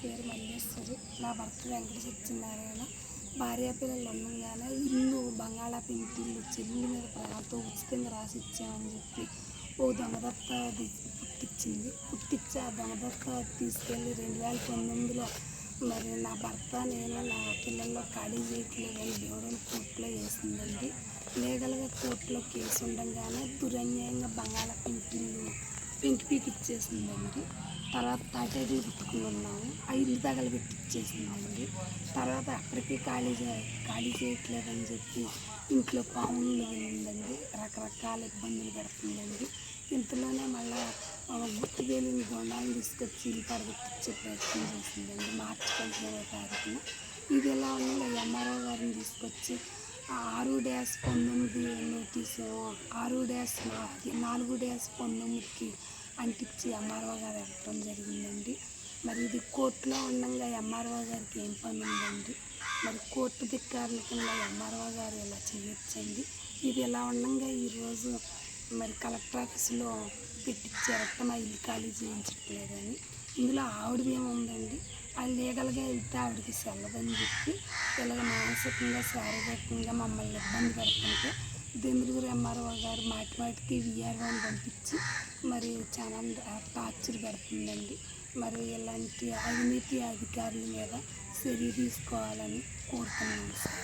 పేరు మల్లేశ్వరి. నా భర్త వెంకట సత్యనారాయణ భార్య పిల్లలు ఉండగానే ఇల్లు బంగాళా ఇల్లు చెల్లి మీద ప్రాంతం ఉచితంగా రాసి ఇచ్చామని చెప్పి ఓ దొంగదత్త పుట్టించింది పుట్టించి ఆ దొంగదత్త తీసుకెళ్ళి రెండు వేల పంతొమ్మిదిలో మరి నా భర్త నేను నా పిల్లల్లో ఖాళీ చేయట్లేదని దేవుడిని కోర్టులో వేసిందండి. లీగల్గా కోర్టులో కేసు ఉండగానే దురన్యాయంగా బంగాళా ఇల్లు పెంకి పీకి ఇచ్చేసిందండి తర్వాత తాటేట్లు పెట్టుకుని ఉన్నాము ఆ ఇల్లు పెట్టి ఇచ్చేసిందండి తర్వాత అక్కడికి ఖాళీ చే ఖాళీ చేయట్లేదని చెప్పి ఇంట్లో పాములు వెళ్ళిందండి రకరకాల ఇబ్బందులు పెడుతుందండి. ఇంతలోనే మళ్ళా గుర్తు వేలిన గొండాలను తీసుకొచ్చి ఇల్లు పడగొట్టించే ప్రయత్నం చేసిందండి మార్చి పదిహేనవ తారీఖున. ఇది ఎలా ఉందో ఎంఆర్ఓ గారిని తీసుకొచ్చి ఆరు డ్యాష్ పంతొమ్మిది నోటీసు ఆరు డ్యాష్ నాలుగు డ్యాష్ పంతొమ్మిదికి అంటించి ఎంఆర్ఓ గారు వెళ్ళటం జరిగిందండి. మరి ఇది కోర్టులో ఉండగా ఎంఆర్ఓ గారికి ఏం పని ఉందండి మరి కోర్టు ధిక్కారుల కింద ఎంఆర్ఓ గారు ఇలా చేయొచ్చండి? ఇది ఎలా ఉండగా ఈరోజు మరి కలెక్టర్ ఆఫీసులో పెట్టించారట మా ఇల్లు ఖాళీ చేయించట్లేదని. ఇందులో ఆవిడది ఏముందండి? అది లీగల్గా వెళ్తే ఆవిడకి సెల్లదని చెప్పి ఇలాగ మానసికంగా శారీరకంగా మమ్మల్ని ఇబ్బంది పెడుతుంటే దెందులూరు ఎంఆర్ఓ గారు మాటి మాటికి విఆర్ఓని పంపించి మరి చాలా టార్చర్ పెడుతుందండి. మరి ఇలాంటి అవినీతి అధికారుల మీద చర్య తీసుకోవాలని కోరుతున్నాను సార్.